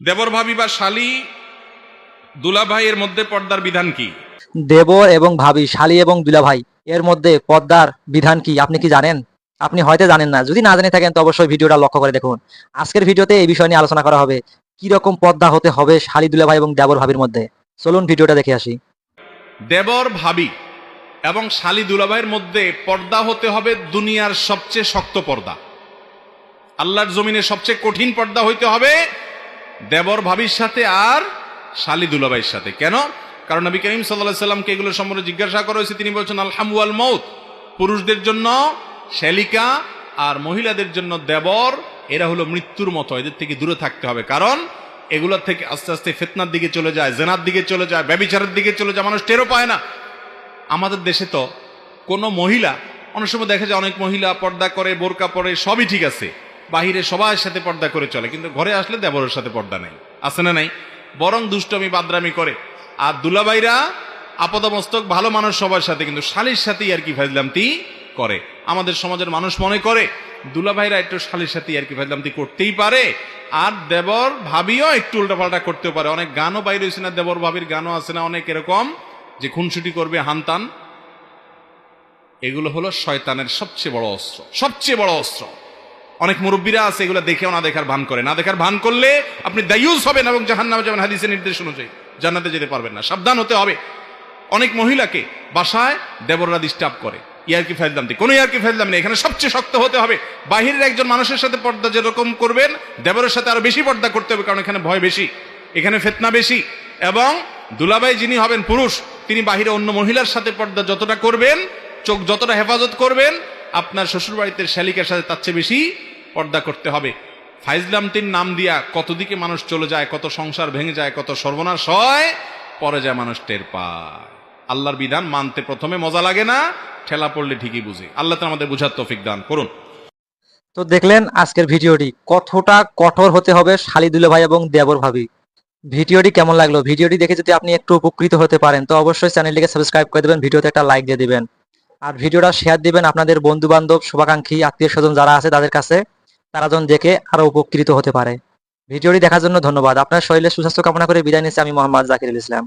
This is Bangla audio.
দেবর ভাবি বা শালি দুলা ভাইয়ের মধ্যে পর্দার বিধান কি? দেবর এবং ভাবি শালি এবং দুলাভাই এর মধ্যে পর্দার বিধান কি? আপনি কি জানেন? আপনি হয়তো জানেন না। যদি না জেনে থাকেন তো অবশ্যই ভিডিওটা লক্ষ্য করে দেখুন। আজকের ভিডিওতে এই বিষয় নিয়ে আলোচনা করা হবে। কি রকম পদ্মা হতে হবে শালি দুলাভাই এবং দেবর ভাবির মধ্যে? চলুন ভিডিওটা দেখে আসি। দেবর ভাবি এবং শালি দুলাভাইয়ের মধ্যে পর্দা হতে হবে দুনিয়ার সবচেয়ে শক্ত পর্দা। আল্লাহর জমিনে সবচেয়ে কঠিন পর্দা হইতে হবে দেবর ভাবির সাথে আর শালি দুলাভাইয়ের সাথে। কেন? কারণ নবী করিম সাল্লাহ সাল্লামকে এগুলো সম্পর্কে জিজ্ঞাসা করা হয়েছে, তিনি বলছেন আলহামুয়াল মৌত পুরুষদের জন্য শ্যালিকা আর মহিলাদের জন্য দেবর, এরা হলো মৃত্যুর মতো, এদের থেকে দূরে থাকতে হবে। কারণ এগুলোর থেকে আস্তে আস্তে ফেতনার দিকে চলে যায়, জেনার দিকে চলে যায়, ব্যবিচারের দিকে চলে যায়, মানুষ টেরও পায় না। আমাদের দেশে তো কোনো মহিলা, অনেক সময় দেখা যায় অনেক মহিলা পর্দা করে, বোরকা পরে, সবই ঠিক আছে। বাহিরে সবার সাথে পর্দা করে চলে, কিন্তু ঘরে আসলে দেবরের সাথে পর্দা নেই। আছে না নাই? বরং দুষ্টমি, বাদরামি করে। আর দুলাবাইরা আপদমস্তক, ভালো মানুষ সবার সাথে, কিন্তু শালির সাথেই আর কি ফাইজলামতি করে। আমাদের সমাজের মানুষ মনে করে, দুলাভাইরা একটু শালির সাথে আর কি ফাইজলামতি করতেই পারে, আর দেবর ভাবিও একটু উল্টাপাল্টা করতেও পারে। অনেক গানও বাইরে হয়েছে না, দেবর ভাবির গানও আছে না, অনেক এরকম যে খুনসুটি করবে হানতান এগুলো হলো শয়তানের সবচেয়ে বড় অস্ত্র, সবচেয়ে বড় অস্ত্র। অনেক মুরব্বীরা আছে, এগুলো দেখেও না দেখার ভান করে। না দেখার ভান করলে আপনি দায়ুস হবেন এবং জাহান নামে যাবেন হাদিসের নির্দেশ অনুযায়ী। জান্নাতে যেতে পারবেন না। সাবধান হতে হবে। অনেক মহিলাকে বাসায় দেবররা ডিস্টার্ব করে। ইয়ারকি ফাইলদাম দিই কোনো ইয়ারকি ফাইলদাম নেই। এখানে সবচেয়ে শক্ত হতে হবে। বাহিরের একজন মানুষের সাথে পর্দা যেরকম করবেন, দেবরের সাথে আরও বেশি পর্দা করতে হবে, কারণ এখানে ভয় বেশি। এখানে ফেতনা বেশি। এবং দুলাবাই যিনি হবেন পুরুষ, তিনি বাহিরে অন্য মহিলার সাথে পর্দা যতটা করবেন, চোখ যতটা হেফাজত করবেন, আপনার শ্বশুরবাড়িতে শ্যালিকার সাথে তার চেয়ে বেশি পর্দা করতে হবে। ফাইজলামতির নাম দিয়া কত দিকে মানুষ চলে যায়, কত সংসার ভেঙে যায়, কত সর্বনাশ হয়, পরে যায় মানুষ টের পায়। আল্লাহর বিধান মানতে প্রথমে মজা লাগে না, ঠেলা পড়লে ঠিকই বুঝে। আল্লাহ তো আমাদের বুঝার তৌফিক দান করুন। তো দেখলেন আজকের ভিডিওটি কতটা কঠোর হতে হবে শালি দুলাভাই এবং দেবর ভাবি। ভিডিওটি কেমন লাগল? ভিডিওটি দেখে যদি আপনি একটু উপকৃত হতে পারেন, তো অবশ্যই চ্যানেলটিকে সাবস্ক্রাইব করে দেবেন, ভিডিওতে একটা লাইক দিয়ে দিবেন। আর ভিডিওটা শেয়ার দিবেন আপনাদের বন্ধু বান্ধব শুভাকাঙ্ক্ষী, আত্মীয় স্বজন যারা আছে তাদের কাছে। তারা যেন দেখে আরও উপকৃত হতে পারে। ভিডিওটি দেখার জন্য ধন্যবাদ। আপনার শরীরের সুস্বাস্থ্য কামনা করে বিদায় নিচ্ছি। আমি মোহাম্মদ জাকিরুল ইসলাম।